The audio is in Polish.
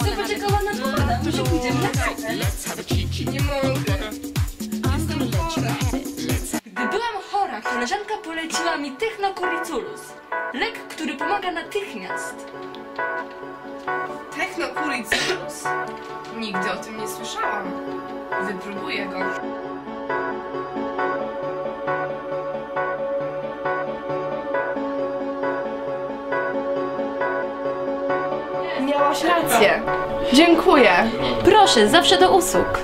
Chcę poczekała na pogodę. Może pójdziemy na kawę? Nie mogę. Gdy byłam chora, koleżanka poleciła mi Technokuriculus. Lek, który pomaga natychmiast. Technokuriculus. Nigdy o tym nie słyszałam. Wypróbuję go. Miałaś rację. Dziękuję. Proszę, zawsze do usług.